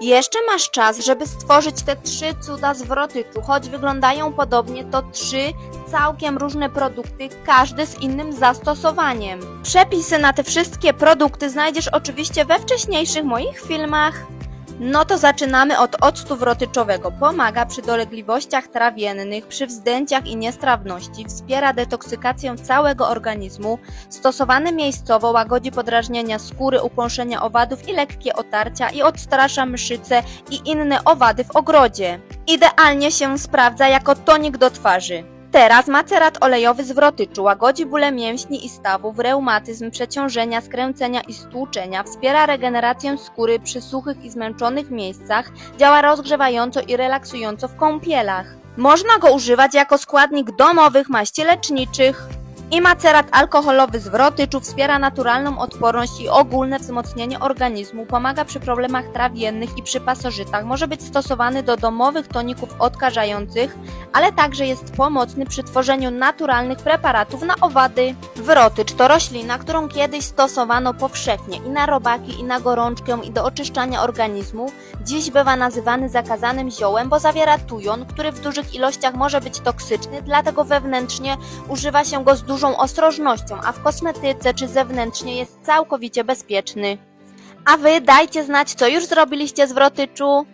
Jeszcze masz czas, żeby stworzyć te trzy cuda zwrotyczu. Choć wyglądają podobnie, to trzy całkiem różne produkty, każdy z innym zastosowaniem. Przepisy na te wszystkie produkty znajdziesz oczywiście we wcześniejszych moich filmach. No to zaczynamy od octu wrotyczowego. Pomaga przy dolegliwościach trawiennych, przy wzdęciach i niestrawności, wspiera detoksykację całego organizmu, stosowany miejscowo łagodzi podrażnienia skóry, ukąszenia owadów i lekkie otarcia i odstrasza mszyce i inne owady w ogrodzie. Idealnie się sprawdza jako tonik do twarzy. Teraz macerat olejowy z wrotyczu łagodzi bóle mięśni i stawów, reumatyzm, przeciążenia, skręcenia i stłuczenia, wspiera regenerację skóry przy suchych i zmęczonych miejscach, działa rozgrzewająco i relaksująco w kąpielach. Można go używać jako składnik domowych maści leczniczych. I macerat alkoholowy z wrotyczu wspiera naturalną odporność i ogólne wzmocnienie organizmu, pomaga przy problemach trawiennych i przy pasożytach, może być stosowany do domowych toników odkażających, ale także jest pomocny przy tworzeniu naturalnych preparatów na owady. Wrotycz to roślina, którą kiedyś stosowano powszechnie i na robaki, i na gorączkę, i do oczyszczania organizmu. Dziś bywa nazywany zakazanym ziołem, bo zawiera tujon, który w dużych ilościach może być toksyczny, dlatego wewnętrznie używa się go z dużą ostrożnością, a w kosmetyce czy zewnętrznie jest całkowicie bezpieczny. A wy dajcie znać, co już zrobiliście z wrotyczu.